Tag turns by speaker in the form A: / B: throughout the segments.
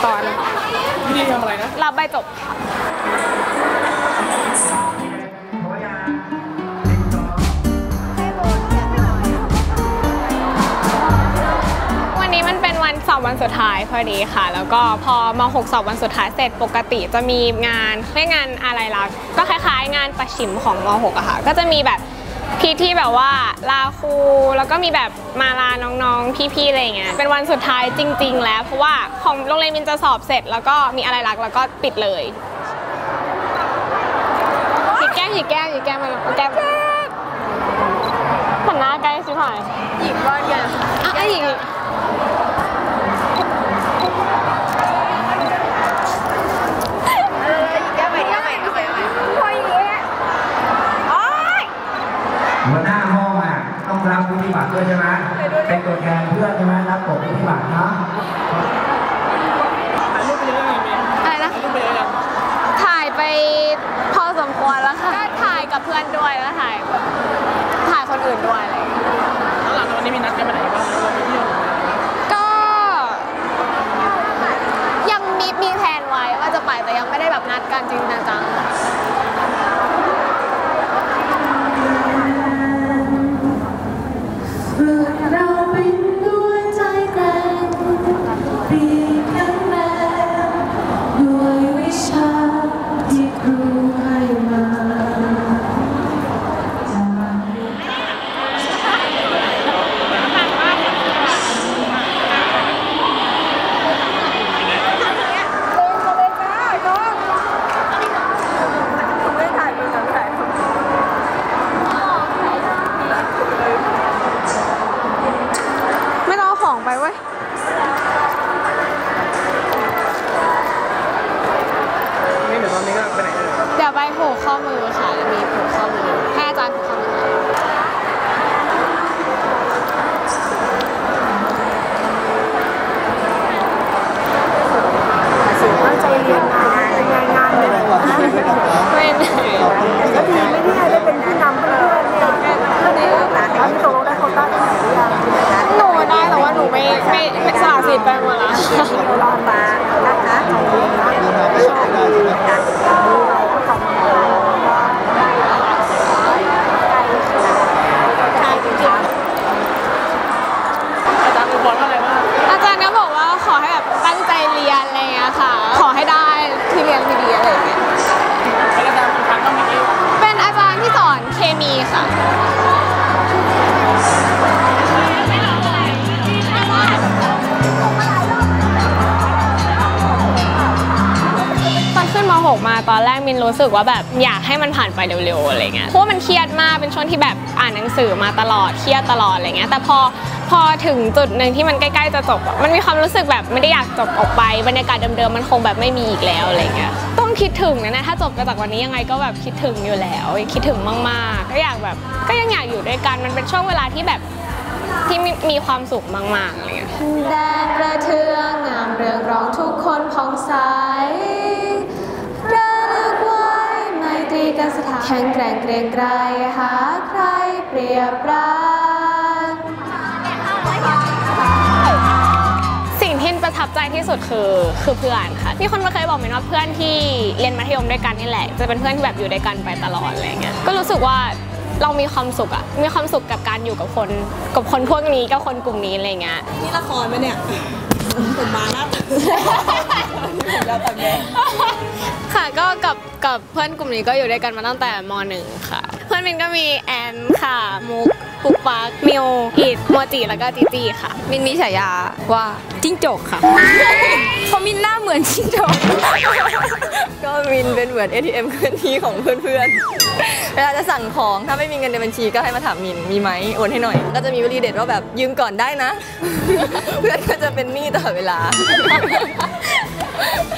A: พิธีตอน
B: พิธีทำอะไรนะ
A: รับใบจบวันนี้มันเป็นวันสอบวันสุดท้ายพอดีค่ะ แล้วก็พอม .6 สอบวันสุดท้ายเสร็จปกติจะมีงานเรียกงานอะไรล่ะก็คล้ายๆ งานประชิมของม .6 อะค่ะ ก็จะมีแบบ พิธีแบบว่าลาครูแล้วก็มีแบบมาลาน้องๆ พี่ๆอะไรอย่างเงี้ยเป็นวันสุดท้ายจริง ๆ แล้ว เพราะว่าของโรงเรียนมินจะสอบเสร็จ แล้วก็มีอะไรรักษณ์แล้วก็ปิดเลยหยิกแก้มหยิกแก้มหยิกแก้มมาเอาแก้มหันหน้าใกล้ชิบหาย
C: หยิบก้อนกัน
A: อะไอ้หญิง
C: เออหยิบแก้วใหม่เอาใหม่เอาใหม่เอาใหม่พออย่างเงี้ยโอ๊ย
D: หัวหน้าห้องอะ ต้องรับวุฒิบัตรด้วยใช่ไหมเป็นตัวแทนเพื่อนใช่ไหมรับผมวุฒิบัตรเนาะ
B: ถ่ายรูปไปเลยยังไงเมย์
A: อะไรนะ
B: ถ่ายรูปไปเลยยัง
A: ถ่ายไปพอสมควรแล้วค่ะก็ถ่ายกับเพื่อนด้วยแล้วถ่ายแบบถ่ายคนอื่นด้วยอะไรอย่างเงี้ย
B: แล้วหลังจากวันนี้มีนัดกันไปไหนบ้างเราไปเที่ยว
A: ก็ยังมีมีแผนไว้ว่าจะไปแต่ยังไม่ได้แบบนัดกันจริงๆจัง ตอ
B: น
C: แรก
B: มิ
A: นรู้สึกว่าแบบอยากให้มันผ่านไปเร็วๆอะไรเงี้ยเพราะมันเครียดมากเป็นช่วงที่แบบอ่านหนังสือมาตลอดเครียดตลอดอะไรเงี้ยแต่พอพอถึงจุดหนึ่งที่มันใกล้ๆจะจบอะมันมีความรู้สึกแบบไม่ได้อยากจบออกไปบรรยากาศเดิมๆมันคงแบบไม่มีอีกแล้วอะไรเงี้ยต้องคิดถึงนะนะถ้าจบจากวันนี้ยังไงก็แบบคิดถึงอยู่แล้วคิดถึงมากๆ ก็อยากแบบก็ยังอยากอยู่ด้วยกันมันเป็นช่วงเวลาที่แบบที่มีความสุขมากๆอะไรเงี้ย
E: แดงประเทืองงามเรืองรองทุกคนผ่องใส รีกันสถานแข็งแกร่งเกรียงไกรหาใครเปรียบปราน
A: สิ่งที่ประทับใจที่สุดคือคือเพื่อนค่ะมีคนมาเคยบอกมินว่าเพื่อนที่เรียนมัธยมด้วยกันนี่แหละ จะเป็นเพื่อนที่แบบอยู่ด้วยกันไปตลอดอะไรเงี้ยก็รู้สึกว่าเรามีความสุขอะมีความสุขกับการอยู่กับคน กับคนพวกนี้กับคนกลุ่มนี้อะไรเงี้ย
C: นี่ละครไหมเนี่ย ผมมาหน้าผมยาวตัดแย่
A: ค่ะก็กับกับเพื่อนกลุ่มนี้ก็อยู่ด้วยกันมาตั้งแต่มหนึ่งค่ะ เพื่อนมินก็มีแอนค่ะมุก ปุกปักมิวอิดโมจิแล้วก็จีจีค่ะ
F: มินมีฉายาว่าจิ้งจกค่ะเพราะมินหน้าเหมือนจิ้งจก ก็มินเป็นเหมือน ATM เคลื่อนที่ของเพื่อนๆ เวลาจะสั่งของถ้าไม่มีเงินในบัญชีก็ให้มาถามมินมีไหมโอนให้หน่อย ก็จะมีวลีเด็ดว่าแบบยืมก่อนได้นะ เพื่อนก็จะเป็นหนี้ตลอดเวลา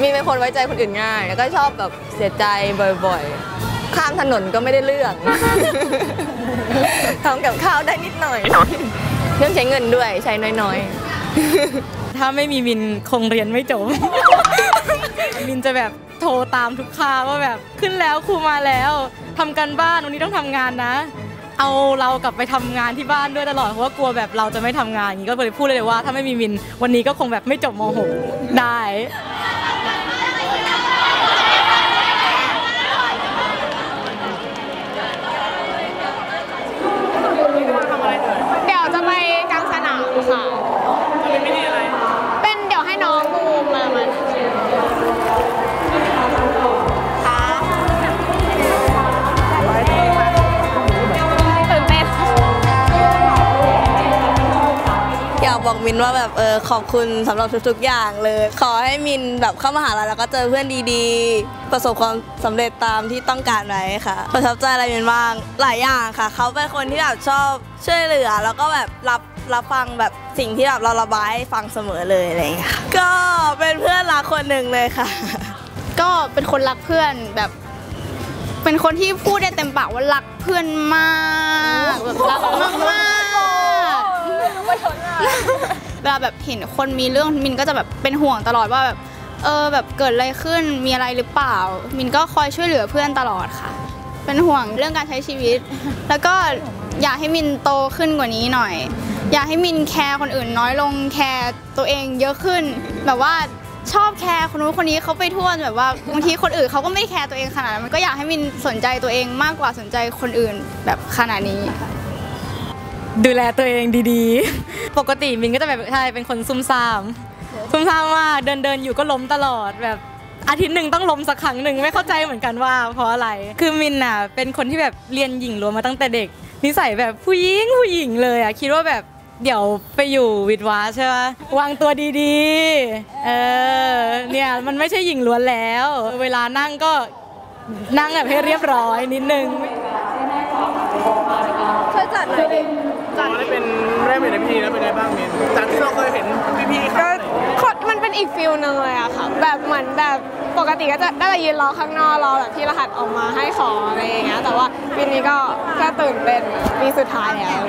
F: มินเป็นคนไว้ใจคนอื่นง่าย แล้วก็ชอบแบบเสียใจบ่อยๆ ข้ามถนนก็ไม่ได้เรื่อง ทำกับข้าวได้นิดหน่อยเรื่องใช้เงินด้วยใช้น้อยๆ
G: ถ้าไม่มีมินคงเรียนไม่จบ มินจะแบบโทรตามทุกคาว่าแบบขึ้นแล้วครูมาแล้วทำกันบ้านวันนี้ต้องทำงานนะ เอาเรากลับไปทำงานที่บ้านด้วยตลอดเพราะว่ากลัวแบบเราจะไม่ทำงานอย่างนี้ก็เลยพูดเลยว่าถ้าไม่มีมินวันนี้ก็คงแบบไม่จบม .6 ได้
A: บ
H: อกมินว่าแบบเออขอบคุณสำหรับทุกๆอย่างเลย ขอให้มินแบบเข้ามหาลัยแล้วก็เจอเพื่อนดีๆ ประสบความสำเร็จตามที่ต้องการไว้ค่ะ ประทับใจอะไรมินบ้างหลายอย่างค่ะ เขาเป็นคนที่แบบชอบช่วยเหลือ แล้วก็แบบรับรับฟังแบบสิ่งที่แบบเราระบายให้ฟังเสมอเลยอะไรอย่างเงี้ยค่ะก็เป็นเพื่อนรักคนหนึ่งเลยค่ะ
I: ก็เป็นคนรักเพื่อนแบบเป็นคนที่พูดได้เต็มปากว่ารักเพื่อนมากแบบรักมาก เวลาแบบเห็นคนมีเรื่องมินก็จะแบบเป็นห่วงตลอดว่าแบบเออแบบเกิดอะไรขึ้นมีอะไรหรือเปล่า มินก็คอยช่วยเหลือเพื่อนตลอดค่ะ เป็นห่วงเรื่องการใช้ชีวิต แล้วก็อยากให้มินโตขึ้นกว่านี้หน่อย อยากให้มินแคร์คนอื่นน้อยลงแคร์ตัวเองเยอะขึ้น แบบว่าชอบแคร์คนนู้นคนนี้เขาไปทั่วแบบว่าบางทีคนอื่นเขาก็ไม่ได้แคร์ตัวเองขนาดนั้นมันก็อยากให้มินสนใจตัวเองมากกว่าสนใจคนอื่นแบบขนาดนี้ค่ะ
G: ดูแลตัวเองดีๆ ปกติมินก็จะแบบใช่เป็นคนซุ่มซ่ามซุ่มซ่ามมากเดินเดินๆอยู่ก็ล้มตลอดแบบอาทิตย์หนึ่งต้องล้มสักครั้งหนึ่งไม่เข้าใจเหมือนกันว่า เพราะอะไร คือมินน่ะเป็นคนที่แบบเรียนหญิงล้วนมาตั้งแต่เด็ก นิสัยแบบผู้หญิงผู้หญิงเลยอะคิดว่าแบบเดี๋ยวไปอยู่วิทย์วาใช่ไหมวางตัวดีๆ เออเนี่ยมันไม่ใช่หญิงล้วนแล้ว เวลานั่งก็นั่งแบบให้เรียบร้อยนิดนึง
H: ช่วยจัดหน่อยดิ
J: พอได้เป็น ได้เป็นในพิธีแล้วเป็นไงบ้างมินจากที่เราเคยเห็นพี่ๆครับ
A: ก็มันเป็นอีกฟิลหนึ่งเลยอะค่ะแบบเหมือนแบบปกติก็จะได้แต่ยืนรอข้างนอกรอแบบที่รหัสออกมาให้ของอะไรอย่างเงี้ยแต่ว่าปีนี้ก็ก็ตื่นเต้นปีสุดท้ายแล้ว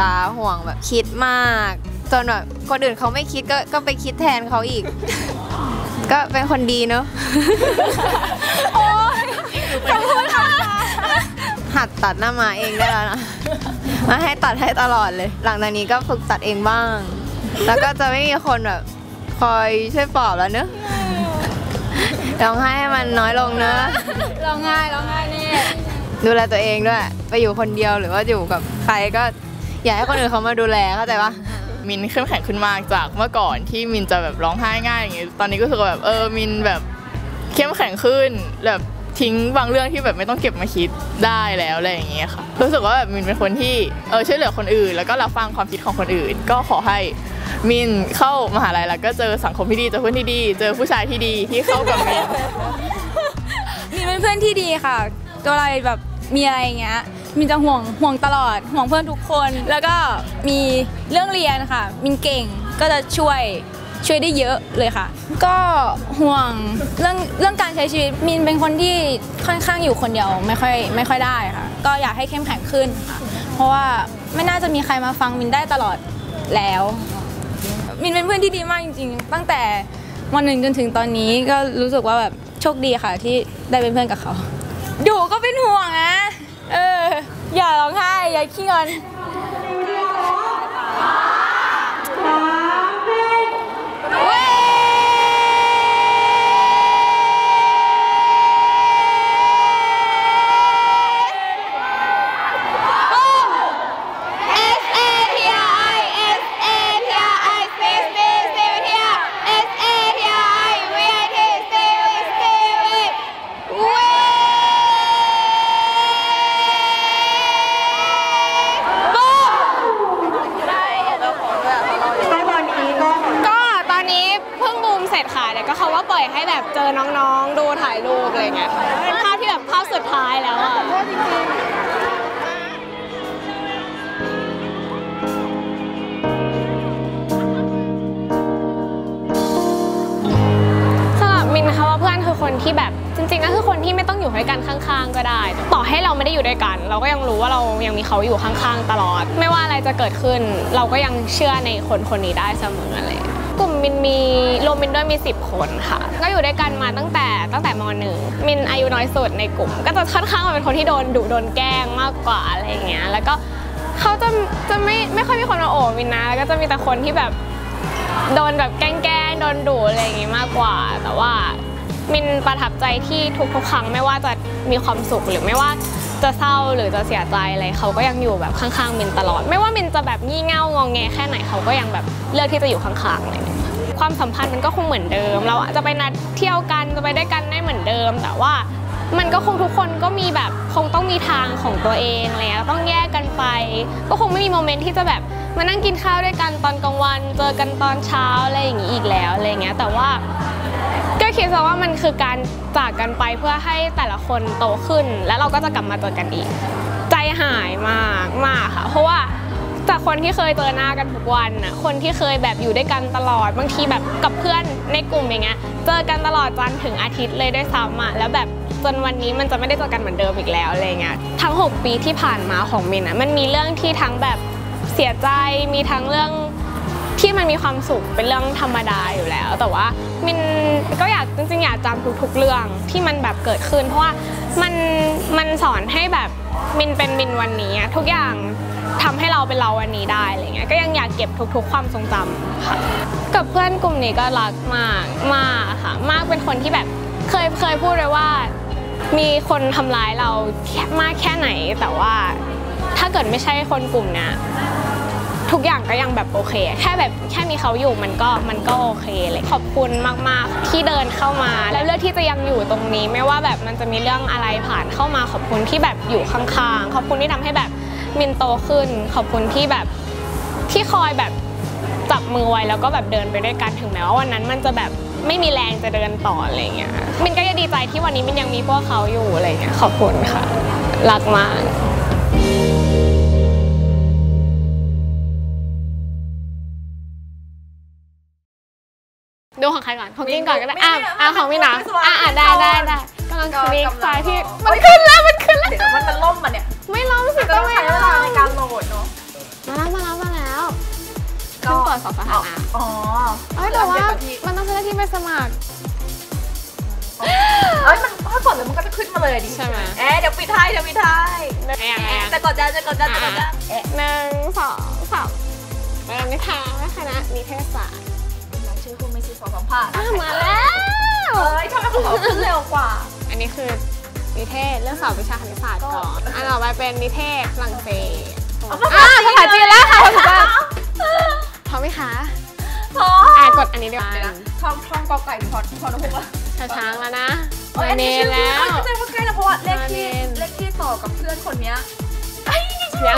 H: ลอดเวลาห่วงแบบคิดมากจนแบบคนอื่นเขาไม่คิดก็ก็ไปคิดแทนเขาอีก ก็เป็นคนดีเนอะโอ้ยขอบคุณค่ะหัดตัดหน้ามาเองได้แล้วนะมาให้ตัดให้ตลอดเลย หลังจากนี้ก็ฝึกตัดเองบ้าง แล้วก็จะไม่มีคนแบบคอยช่วยปลอบแล้วเนอะร้องไห้ให้มันน้อยลงเนอะ
I: ร้องไห้ร้องไห้นี่
H: ดูแลตัวเองด้วย ไปอยู่คนเดียวหรือว่าอยู่กับใครก็ อยากให้คนอื่นเขามาดูแลเข้าใจปะ
K: มินเข้มแข็งขึ้นมากจากเมื่อก่อนที่มินจะแบบร้องไห้ง่ายอย่างเงี้ยตอนนี้ก็รู้สึกว่าแบบเออมินแบบเข้มแข็งขึ้นแบบทิ้งบางเรื่องที่แบบไม่ต้องเก็บมาคิดได้แล้วอะไรอย่างเงี้ยค่ะรู้สึกว่าแบบมินเป็นคนที่เออช่วยเหลือคนอื่น แล้วก็รับฟังความคิดของคนอื่น ก็ขอให้มินเข้ามหาลัยแล้วก็เจอสังคมที่ดีเจอเพื่อนที่ดี เจอผู้ชายที่ดีที่เข้ากับมิน
I: มินเป็นเพื่อนที่ดีค่ะตัวอะไรแบบมีอะไรอย่างเงี้ย มินจะห่วงห่วงตลอด ห่วงเพื่อนทุกคน แล้วก็มีเรื่องเรียนค่ะ มินเก่งก็จะช่วยช่วยได้เยอะเลยค่ะ ก็ห่วงเรื่องเรื่องการใช้ชีวิตมินเป็นคนที่ค่อนข้างอยู่คนเดียวไม่ค่อยไม่ค่อยได้ค่ะ ก็อยากให้เข้มแข็งขึ้นค่ะ เพราะว่าไม่น่าจะมีใครมาฟังมินได้ตลอดแล้ว มินเป็นเพื่อนที่ดีมากจริง ๆ ตั้งแต่วันหนึ่งจนถึงตอนนี้ก็รู้สึกว่าแบบโชคดีค่ะที่ได้เป็นเพื่อนกับเขาดูก็เป็นห่วงนะ เออ อย่าร้องไห้ อย่าขี้งอน
A: ร็จค่ะเดี๋ยวก็เขาว่าปล่อยให้แบบเจอน้องๆ ดูถ่ายรูปอะไรเงี้ยค่ะเป็นภาพที่แบบภาพสุดท้ายแล้วอะสำหรับมินนะคะว่าเพื่อนคือคนที่แบบจริงๆก็คือคนที่ไม่ต้องอยู่ด้วยกันข้างๆ ก็ได้ ต่อให้เราไม่ได้อยู่ด้วยกัน เราก็ยังรู้ว่าเรายังมีเขาอยู่ข้างๆ ตลอด ไม่ว่าอะไรจะเกิดขึ้น เราก็ยังเชื่อในคนคนนี้ได้เสมออะไรอย่างเงี้ย กลุ่มมินมีรวมมินด้วยมี 10 คนค่ะ ก็อยู่ด้วยกันมาตั้งแต่ตั้งแต่มหนึ่งมินอายุน้อยสุดในกลุ่ม ก็จะค่อนข้างเป็นคนที่โดนดุโดนแกล้งมากกว่าอะไรอย่างเงี้ยแล้วก็เขาจะจะไม่ไม่ค่อยมีคนมาโอบมินนะแล้วก็จะมีแต่คนที่แบบโดนแบบแกล้งโดนดุอะไรอย่างงี้มากกว่า แต่ว่ามินประทับใจที่ทุกๆครั้งไม่ว่าจะมีความสุขหรือไม่ว่า จะเศร้าหรือจะเสียใจอะไรเขาก็ยังอยู่แบบข้างๆมินตลอด ไม่ว่ามินจะแบบงี่เง่างองแงแค่ไหนเขาก็ยังแบบเลือกที่จะอยู่ข้างๆอะไรอย่างเลยความสัมพันธ์มันก็คงเหมือนเดิม เราจะไปนัดเที่ยวกันจะไปด้วยกันได้เหมือนเดิม แต่ว่ามันก็คงทุกคนก็มีแบบคงต้องมีทางของตัวเองอะไรเงี้ยต้องแยกกันไป ก็คงไม่มีโมเมนต์ที่จะแบบมานั่งกินข้าวด้วยกันตอนกลางวัน เจอกันตอนเช้าอะไรอย่างงี้อีกแล้วอะไรเงี้ยแต่ว่า ก็คิดซะว่ามันคือการจากกันไปเพื่อให้แต่ละคนโตขึ้น แล้วเราก็จะกลับมาเจอกันอีก ใจหายมากมากค่ะ เพราะว่าจากคนที่เคยเจอหน้ากันทุกวันน่ะคนที่เคยแบบอยู่ด้วยกันตลอด บางทีแบบกับเพื่อนในกลุ่มอย่างเงี้ย เจอกันตลอดจันถึงอาทิตย์เลยด้วยซ้ำอะ แล้วแบบจนวันนี้มันจะไม่ได้เจอกันเหมือนเดิมอีกแล้วอะไรเงี้ย ทั้ง 6 ปีที่ผ่านมาของมินอะ มันมีเรื่องที่ทั้งแบบเสียใจ มีทั้งเรื่อง ที่มันมีความสุขเป็นเรื่องธรรมดาอยู่แล้ว แต่ว่ามินก็อยากจริงๆ อยากจำทุกๆเรื่องที่มันแบบเกิดขึ้น เพราะว่ามันมันสอนให้แบบมินเป็นมินวันนี้ทุกอย่างทำให้เราเป็นเราวันนี้ได้อะไรเงี้ยก็ยังอยากเก็บทุกๆ ความทรงจำค่ะกับเพื่อนกลุ่มนี้ก็รักมากมากค่ะ มากเป็นคนที่แบบเคยเคยพูดเลยว่า มีคนทำร้ายเรามากแค่ไหนแต่ว่าถ้าเกิดไม่ใช่คนกลุ่มเนี้ย ทุกอย่างก็ยังแบบโอเค แค่แบบแค่มีเขาอยู่มันก็มันก็โอเคเลยขอบคุณมากๆ ที่เดินเข้ามา แล้วเลือกที่จะยังอยู่ตรงนี้ ไม่ว่าแบบมันจะมีเรื่องอะไรผ่านเข้ามาขอบคุณที่แบบอยู่ข้างๆขอบคุณที่ทำให้แบบมินโตขึ้น ขอบคุณที่แบบที่คอยแบบจับมือไว้แล้วก็แบบเดินไปด้วยกันถึงแม้ว่าวันนั้นมันจะแบบไม่มีแรงจะเดินต่ออะไรเงี้ยมินก็ยังดีใจที่วันนี้มินยังมีพวกเขาอยู่อะไรเงี้ยขอบคุณค่ะรักมาก ดูของใครก่อน ของกินก่อนก็ได้ อะอะของพี่หนาอะอะได้ได้ได้กำลังคลิกไฟล์ที่ มันขึ้นแล้วมันขึ้นแล้ว
C: เดี๋ยวมันมันล่มมาเนี่ย
A: ไม่ร้องสิ
C: ต้องใช้เวลาในการโหลดเนาะ
A: มาแล้วมาแล้วมาแล้ว
C: ก็
A: ขึ้นเปิดสอบสถานะ
C: อ๋อ
A: เอ้ยแต่ว่ามันต้องใช้หน้าที่ไปสมัคร
C: เอ้ยมันถ้ากดแล้วมันก็จะขึ้นมาเลยดิ
A: ใช่ไหม
C: เอ๊ะเดี๋ยวปิดท้ายเดี๋ยวปิดท้าย
A: แอะแอะ
C: จะกดจะจะกดจะจะกดจะเอ๊ะ
A: หนึ่งสองสามเริ่มนิทานคณะนิเทศศาสตร์
C: ชื่อคุณไม่ใช่สองสัมภาษณ์
A: อะมาแล้ว
C: เอ้ยทำไมของเขาขึ้นเร็วกว่า
A: อันนี้คือนิเทศเรื่องสอบวิชาคณิตศาสตร์ก่อน อันต่อไปเป็นนิเทศฝรั่งเศสอะภาษาจีนแล้วค่ะภาษาจีนพร้อมไหมคะ
C: พอ
A: อะกดอันนี้ดีกว่า
C: ท่องท่องกอไก่พอพอนะพวกว่า
A: ช้าๆแล้วนะ
C: โอ้ย
A: มา
C: อัน
A: เน
C: นี้
A: น
C: ชื่อ
A: แล้ว
C: เข้าใจว่าใกล้แล้วเพราะว่าเลขที่
A: มาเนน
C: เลขที่ต่อกับเพื่อนคนเนี้ย
A: ยัง